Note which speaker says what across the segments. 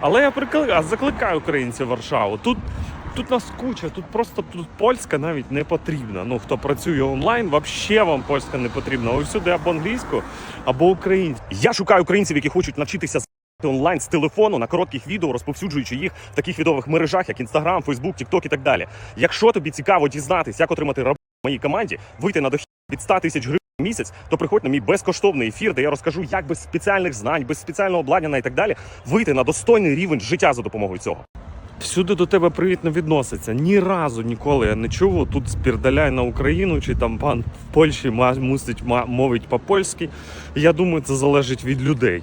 Speaker 1: Але я прикли- а закликаю українців Варшаву. Тут, тут нас куча, тут просто тут польська навіть не потрібна. Ну, хто працює онлайн, взагалі вам польська не потрібна. Ви всюди або англійську, або українську. Я шукаю українців, які хочуть навчитися онлайн з телефону на коротких відео, розповсюджуючи їх в таких відових мережах, як Instagram, Facebook, TikTok і так далі. Якщо тобі цікаво дізнатись, як отримати роботу в моїй команді, вийти на дохід від 100 тисяч гривень в місяць, то приходь на мій безкоштовний ефір, де я розкажу, як без спеціальних знань, без спеціального обладнання і так далі вийти на достойний рівень життя за допомогою цього. Всюди до тебе привітно відноситься. Ні разу ніколи я не чув. Тут спірдаляй на Україну, чи там пан в Польщі мусить мовить по-польськи. Я думаю, це залежить від людей.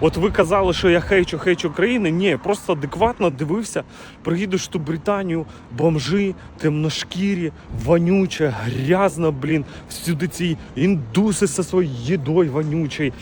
Speaker 1: От ви казали, що я хейчу, хейчу країни. Ні, просто адекватно дивився. Приїдеш ту Британію, бомжи, темношкірі, вонюче, грязно, блін. Всюди ці індуси зі своєю їдою вонючою.